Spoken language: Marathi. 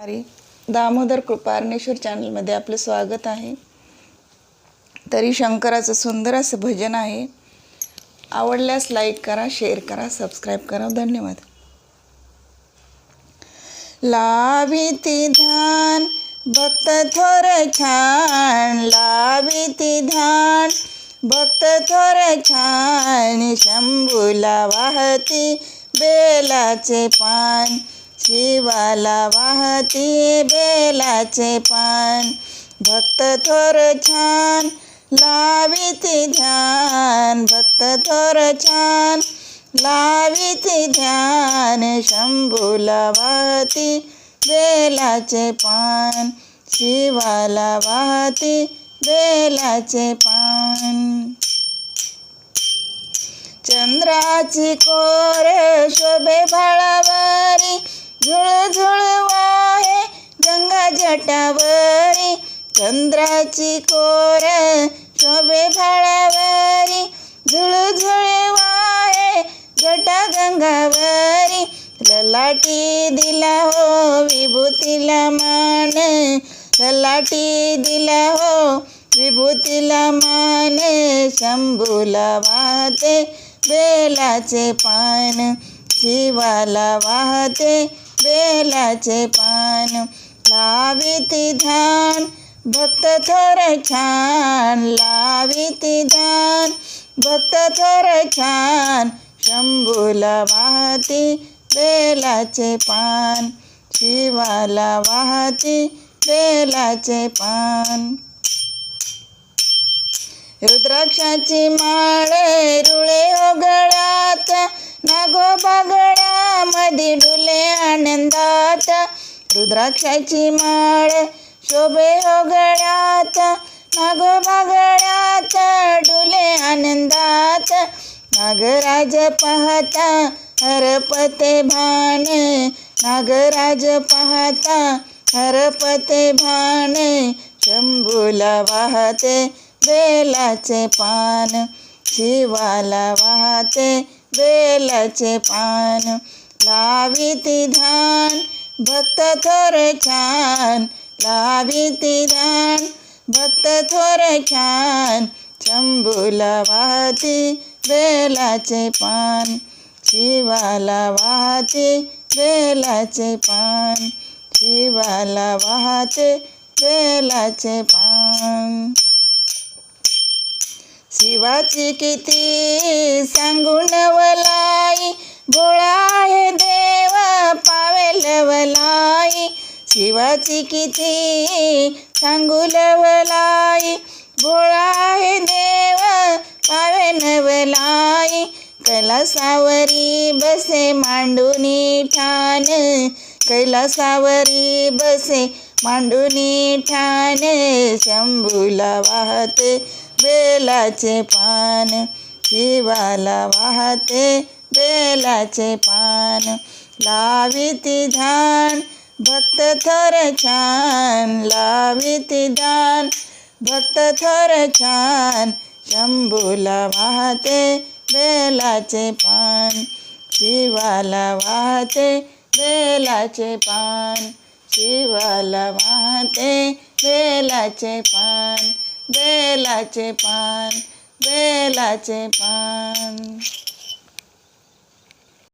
हरी. दामोदर कृपारणेश्वर चॅनलमध्ये आपलं स्वागत आहे. तरी शंकराचं सुंदर असं भजन आहे. आवडल्यास लाईक करा शेअर करा सबस्क्राईब करा. धन्यवाद. लाविती ध्यान भक्त थोर छान. लाविती ध्यान भक्त थोर छान. शंभूला वाहती बेलाचे पान. शिवाला वाहती बेलाचे पान. भक्त थोर छान लाविती ध्यान. भक्त थोर छान लाविती ध्यान. शंभूला वाहती बेलाचे पान. शिवाला वाहती बेलाचे पान. चंद्राची कोर शोभे भाळावरी झुळझुळ वाहे गंगा जटावरी चंद्राची कोर शोभे भाळावरी झुळझुळ वाहे जटा गंगावरी ललाटी दिला हो विभूतीला मान. ललाटी दिला हो विभूतीला मान. शंभूला वाहते बेलाचे पान शिवाला वाहते. वेलाचे पान लाविती ध्यान भक्त थोर छान लाविती ध्यान भक्त थोर छान शंभूला वाहती बेलाचे पान शिवाला वाहती बेलाचे पान. रुद्राक्षाची माळ रुळे हो गळ्यात नागोबा गळ्यामध्ये डुले आनंदात. रुद्राक्षाची माळ शोभे हो गळ्यात नागोबा गळ्यात डुले आनंदात. नागराज पाहता हरपते भान. नागराज पाहता हरपते भान. शंभूला वाहते बेलाचे पान शिवाला वाहते. बेलाचे पान लाविती ध्यान भक्त थोर छान. लाविती ध्यान भक्त थोर छान. शंभूला वाहती बेलाचे पान शिवाला वाहते बेलाचे पान. शिवाला वाहते बेलाचे पान. शिवाची किती सांगून वलाई. भोळा देव पावेल वलाई. शिवाची किती सांगुलवलाई भोळा हे देव पावेल वलाई. कैलासावरी बसे मांडुनी ठाण. कैलासावरी बसे मांडुनी ठाण. शंभूला वाहते बेलाचे पान शिवाला वाहते. बेलाचे पान लाविती ध्यान भक्त थोर छान. लाविती ध्यान भक्त थोर छान. शंभूला वाहते बेलाचे पान शिवाला वाहते बेलाचे पान. शिवाला वाहते बेलाचे पान. बेलाचे पान बेलाचे पान